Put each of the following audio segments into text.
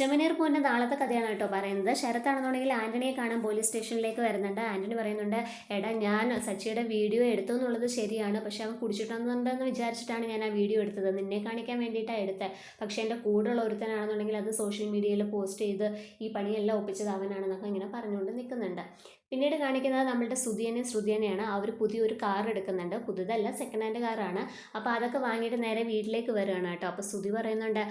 ചെമ്മനീർ പൂവിന്റെ നാളത്തെ കഥയാണ് കേട്ടോ പറയുന്നത്. ശരത്താണെന്നുണ്ടെങ്കിൽ ആന്റണിയെ കാണാൻ പോലീസ് സ്റ്റേഷനിലേക്ക് വരുന്നുണ്ട്. ആന്റണി പറയുന്നുണ്ട് എടാ ഞാൻ സച്ചിയുടെ വീഡിയോ എടുത്തു എന്നുള്ളത് ശരിയാണ്. പക്ഷെ അവൻ കുടിച്ചിട്ടുണ്ടെന്ന് വിചാരിച്ചിട്ടാണ് ഞാൻ ആ വീഡിയോ എടുത്തത്. നിന്നെ കാണിക്കാൻ വേണ്ടിയിട്ടാണ് എടുത്തത് പക്ഷേ എന്റെ കൂടെയുള്ള ഒരുത്തനാണെന്നുണ്ടെങ്കിൽ അത് സോഷ്യൽ മീഡിയയിൽ പോസ്റ്റ് ചെയ്ത് ഈ പണിയെല്ലാം ഒപ്പിച്ചത് അവനാണെന്നൊക്കെ ഇങ്ങനെ പറഞ്ഞുകൊണ്ട് നിൽക്കുന്നുണ്ട്. പിന്നീട് കാണിക്കുന്നത് നമ്മളുടെ സുധിയനെ ശ്രുതിയനെയാണ്. അവർ പുതിയൊരു കാർ എടുക്കുന്നുണ്ട്. പുതുതല്ല സെക്കൻഡ് ഹാൻഡ് കാറാണ് അപ്പോൾ അതൊക്കെ വാങ്ങിയിട്ട് നേരെ വീട്ടിലേക്ക് വരികയാണ് കേട്ടോ. അപ്പോൾ സുധി പറയുന്നുണ്ട്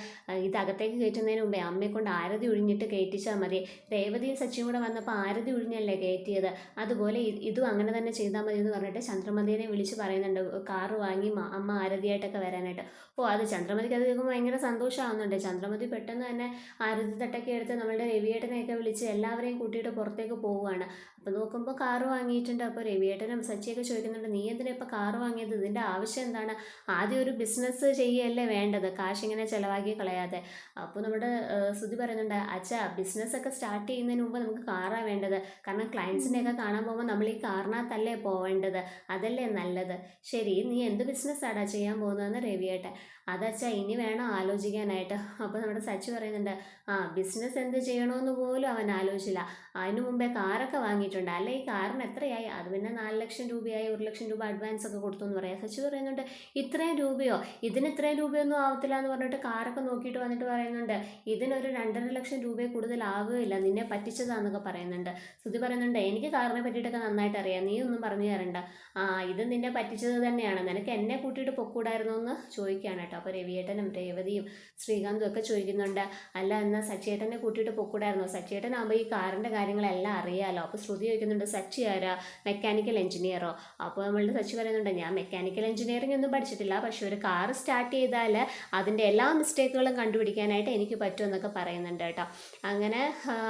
ഇതകത്തേക്ക് കയറ്റുന്നതിന് മുമ്പേ അമ്മയെ കൊണ്ട് ആരതി ഒഴിഞ്ഞിട്ട് കയറ്റിച്ചാൽ മതി. രേവതിയും സച്ചിയും കൂടെ വന്നപ്പോൾ ആരതി ഒഴിഞ്ഞല്ലേ കയറ്റിയത്? അതുപോലെ ഇതും അങ്ങനെ തന്നെ ചെയ്താൽ മതി എന്ന് പറഞ്ഞിട്ട് ചന്ദ്രമതിയെ വിളിച്ച് പറയുന്നുണ്ട് കാറ് വാങ്ങി അമ്മ ആരതിയായിട്ടൊക്കെ വരാനായിട്ട്. ഓ അത് ചന്ദ്രമതിക്ക് അത് കേൾക്കുമ്പോൾ ഭയങ്കര സന്തോഷമാവുന്നുണ്ട്. ചന്ദ്രമതി പെട്ടെന്ന് തന്നെ ആരതി തട്ടൊക്കെ എടുത്ത് നമ്മളുടെ രവിയേട്ടനെയൊക്കെ വിളിച്ച് എല്ലാവരെയും കൂട്ടിയിട്ട് പുറത്തേക്ക് പോവുകയാണ്. അപ്പോൾ നോക്കുമ്പോൾ കാറ് വാങ്ങിയിട്ടുണ്ട്. അപ്പോൾ രവിയേട്ടനും സച്ചിയൊക്കെ ചോദിക്കുന്നുണ്ട് നീ എന്തിനാ ഇപ്പോൾ കാറ് വാങ്ങിയത്? ഇതിന്റെ ആവശ്യം എന്താണ്? ആദ്യം ഒരു ബിസിനസ് ചെയ്യുകയല്ലേ വേണ്ടത്? കാശ് ഇങ്ങനെ ചിലവാക്കി കളയാതെ. അപ്പോൾ നമ്മുടെ ഏഹ്, പറയുന്നുണ്ട് അച്ഛാ ബിസിനസ് ഒക്കെ സ്റ്റാർട്ട് ചെയ്യുന്നതിന് മുമ്പ് നമുക്ക് കാറാണ് വേണ്ടത്. കാരണം ക്ലയൻസിനെയൊക്കെ കാണാൻ പോകുമ്പോൾ നമ്മൾ ഈ കാറിനകത്തല്ലേ പോവേണ്ടത്? അതല്ലേ നല്ലത്? ശരി നീ എന്ത് ബിസിനസ്സാടാ ചെയ്യാൻ പോകുന്നതെന്ന് രവിയേട്ടൻ. അതച്ഛാ ഇനി വേണം ആലോചിക്കാനായിട്ട്. അപ്പോൾ നമ്മുടെ സച്ചു പറയുന്നുണ്ട് ആ ബിസിനസ് എന്ത് ചെയ്യണമെന്ന് പോലും അവൻ ആലോചിച്ചില്ല. അതിനു മുമ്പേ കാറൊക്കെ വാങ്ങിയിട്ടുണ്ട്. അല്ലെ ഈ കാറിന് എത്രയായി? അത് പിന്നെ നാല് ലക്ഷം രൂപയായി ഒരു ലക്ഷം രൂപ അഡ്വാൻസ് ഒക്കെ കൊടുത്തു എന്ന് പറയാം. സച്ചു പറയുന്നുണ്ട് ഇത്രയും രൂപയോ? ഇതിന് ഇത്രയും രൂപയൊന്നും ആവത്തില്ല എന്ന് പറഞ്ഞിട്ട് കാറൊക്കെ നോക്കിയിട്ട് വന്നിട്ട് പറയുന്നുണ്ട്. ഇതിനൊരു രണ്ടര ലക്ഷം രൂപയെ കൂടുതൽ ആവുകയില്ല. നിന്നെ പറ്റിച്ചതാന്നൊക്കെ പറയുന്നുണ്ട്. ശ്രുതി പറയുന്നുണ്ട് എനിക്ക് കാറിനെ പറ്റിയിട്ടൊക്കെ നന്നായിട്ട് അറിയാം. നീ ഒന്നും പറഞ്ഞു തരണ്ട. ആ ഇത് നിന്നെ പറ്റിച്ചത് തന്നെയാണ്. നിനക്ക് എന്നെ കൂട്ടിയിട്ട് പൊക്കൂടായിരുന്നു എന്ന് ചോദിക്കുകയാണ് കേട്ടോ. അപ്പോൾ രവിയേട്ടനും രേവതിയും ശ്രീകാന്തും ഒക്കെ ചോദിക്കുന്നുണ്ട് അല്ല എന്നാൽ സച്ചിയേട്ടനെ കൂട്ടിയിട്ട് പൊക്കൂടായിരുന്നോ? സച്ചിയേട്ടനാകുമ്പോൾ ഈ കാറിന്റെ കാര്യങ്ങളെല്ലാം അറിയാമല്ലോ അപ്പോൾ ശ്രുതി ചോദിക്കുന്നുണ്ട് സച്ചി ആരാ? മെക്കാനിക്കൽ എഞ്ചിനീയറോ അപ്പോൾ നമ്മളുടെ സച്ചി പറയുന്നുണ്ട് ഞാൻ മെക്കാനിക്കൽ എഞ്ചിനീയറിംഗ് ഒന്നും പഠിച്ചിട്ടില്ല. പക്ഷേ ഒരു കാർ സ്റ്റാർട്ട് ചെയ്താൽ അതിന്റെ എല്ലാ മിസ്റ്റേക്കുകളും കണ്ടുപിടിക്കാനായിട്ട് എനിക്ക് പറ്റുമെന്നൊക്കെ പറയുന്നുണ്ട് കേട്ടോ. അങ്ങനെ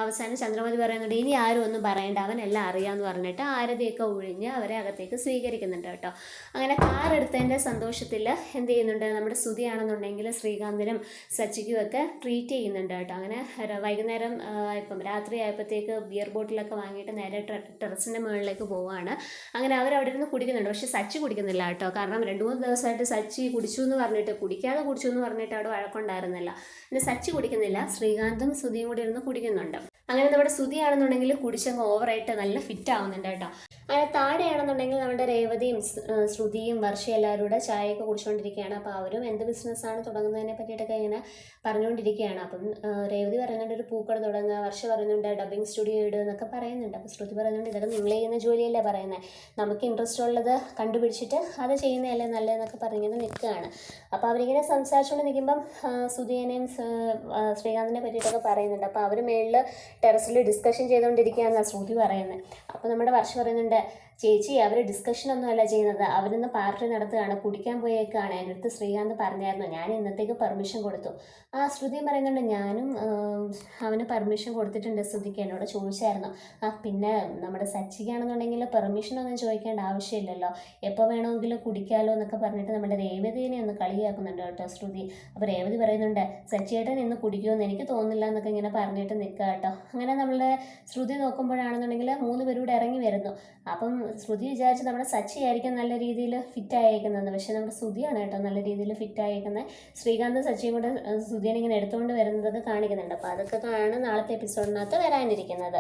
അവസാനം ചന്ദ്രമതി പറയുന്നുണ്ട് ഇനി ആരും ഒന്നും പറയണ്ട. എല്ലാം അറിയാമെന്ന് പറഞ്ഞിട്ട് ആരതിയൊക്കെ ഒഴിഞ്ഞ് അവരെ അകത്തേക്ക് സ്വീകരിക്കുന്നുണ്ട് കേട്ടോ. അങ്ങനെ കാർ എടുത്തതിന്റെ സന്തോഷത്തിൽ എന്ത് ചെയ്യുന്നുണ്ട്? നമ്മുടെ സ്തുതിയാണെന്നുണ്ടെങ്കിൽ ശ്രീകാന്തിനും സച്ചിക്കും ഒക്കെ ട്രീറ്റ് ചെയ്യുന്നുണ്ട് കേട്ടോ. അങ്ങനെ വൈകുന്നേരം ഇപ്പം രാത്രി ആയപ്പോഴത്തേക്ക് ബിയർ ബോട്ടിലൊക്കെ വാങ്ങിയിട്ട് നേരെ ടെറസിന്റെ മുകളിലേക്ക് പോവുകയാണ് അങ്ങനെ അവർ അവിടെ ഇരുന്ന് കുടിക്കുന്നുണ്ട്. പക്ഷേ സച്ചി കുടിക്കുന്നില്ല കേട്ടോ. കാരണം രണ്ട് മൂന്ന് ദിവസമായിട്ട് സച്ചി കുടിച്ചു എന്ന് പറഞ്ഞിട്ട് കുടിക്കാതെ കുടിച്ചു എന്ന് പറഞ്ഞിട്ട് അവിടെ വഴക്കുണ്ടായിരുന്നില്ല. പിന്നെ സച്ചി കുടിക്കുന്നില്ല. ശ്രീകാന്തും ശ്രുതിയും കൂടി ഇരുന്ന് കുടിക്കുന്നുണ്ട്. അങ്ങനെ നമ്മുടെ ശ്രുതിയാണെന്നുണ്ടെങ്കിൽ കുടിച്ചങ്ങ് ഓവറായിട്ട് നല്ല ഫിറ്റ് ആവുന്നുണ്ട് കേട്ടോ. അങ്ങനെ താഴെയാണെന്നുണ്ടെങ്കിൽ നമ്മുടെ രേവതിയും ശ്രുതിയും വർഷയും എല്ലാവരും കൂടെ ചായയൊക്കെ കുടിച്ചുകൊണ്ടിരിക്കുകയാണ് അപ്പോൾ അവരും എന്ത് ബിസിനസ്സാണ് തുടങ്ങുന്നതിനെ പറ്റിയിട്ടൊക്കെ ഇങ്ങനെ പറഞ്ഞുകൊണ്ടിരിക്കുകയാണ് അപ്പം രേവതി പറയുന്നുണ്ട് ഒരു പൂക്കട തുടങ്ങുക. വർഷ പറയുന്നുണ്ട് ഡബിങ് സ്റ്റുഡിയോ ഇടുക എന്നൊക്കെ പറയുന്നുണ്ട്. അപ്പോൾ ശ്രുതി പറയുന്നുണ്ട് ഇതൊക്കെ നിങ്ങൾ ചെയ്യുന്ന ജോലിയല്ലേ പറയുന്നത് നമുക്ക് ഇൻട്രസ്റ്റ് ഉള്ളത് കണ്ടുപിടിച്ചിട്ട് അത് ചെയ്യുന്നതല്ലേ നല്ലതെന്നൊക്കെ പറഞ്ഞിങ്ങനെ നിൽക്കുകയാണ്. അപ്പോൾ അവരിങ്ങനെ സംസാരിച്ചുകൊണ്ട് നിൽക്കുമ്പം സുധീനെയും ശ്രീകാന്തിനെ പറ്റിയിട്ടൊക്കെ പറയുന്നുണ്ട്. അപ്പോൾ അവർ മേളിൽ ടെറസിൽ ഡിസ്കഷൻ ചെയ്തുകൊണ്ടിരിക്കുകയെന്നാണ് ശ്രുതി പറയുന്നത് അപ്പോൾ നമ്മുടെ വർഷ പറയുന്നുണ്ട് ചേച്ചി അവർ ഡിസ്കഷനൊന്നുമല്ല ചെയ്യുന്നത്. അവരിന്ന് പാർട്ടി നടത്തുകയാണ് കുടിക്കാൻ പോയേക്കാണ്. എന്റെ അടുത്ത് ശ്രീകാന്ത് പറഞ്ഞായിരുന്നു ഞാൻ ഇന്നത്തേക്ക് പെർമിഷൻ കൊടുത്തു. ആ ശ്രുതി പറയുന്നുണ്ട് ഞാനും അവന് പെർമിഷൻ കൊടുത്തിട്ടുണ്ട് ശ്രുതിക്ക് എന്നോട് ചോദിച്ചായിരുന്നു. ആ പിന്നെ നമ്മുടെ സച്ചിക്കാണെന്നുണ്ടെങ്കിൽ പെർമിഷനൊന്നും ചോദിക്കേണ്ട ആവശ്യമില്ലല്ലോ. എപ്പോൾ വേണമെങ്കിലും കുടിക്കാമല്ലോ എന്നൊക്കെ പറഞ്ഞിട്ട് നമ്മുടെ രേവതിനെ ഒന്ന് കളിയാക്കുന്നുണ്ട് കേട്ടോ ശ്രുതി. അപ്പോൾ രേവതി പറയുന്നുണ്ട് സച്ചിയേട്ടൻ ഇന്ന് കുടിക്കുമെന്ന് എനിക്ക് തോന്നുന്നില്ല എന്നൊക്കെ ഇങ്ങനെ പറഞ്ഞിട്ട് നിൽക്കുക കേട്ടോ. അങ്ങനെ നമ്മളുടെ ശ്രുതി നോക്കുമ്പോഴാണെന്നുണ്ടെങ്കിൽ മൂന്ന് പേരും കൂടെ ഇറങ്ങി വരുന്നു. അപ്പം ശ്രുതി വിചാരിച്ച് നമ്മുടെ സച്ചി ആയിരിക്കും നല്ല രീതിയിൽ ഫിറ്റ് ആയിരിക്കുന്നത് പക്ഷേ നമ്മുടെ ശ്രുതിയാണ് കേട്ടോ നല്ല രീതിയിൽ ഫിറ്റ് ആയിരിക്കുന്നത് ശ്രീകാന്ത് സച്ചിയും കൂടെ ശ്രുതിനെ ഇങ്ങനെ എടുത്തുകൊണ്ട് വരുന്നത് കാണിക്കുന്നുണ്ട്. അപ്പോൾ അതൊക്കെ ആണ് നാളത്തെ എപ്പിസോഡിനകത്ത് വരാനിരിക്കുന്നത്.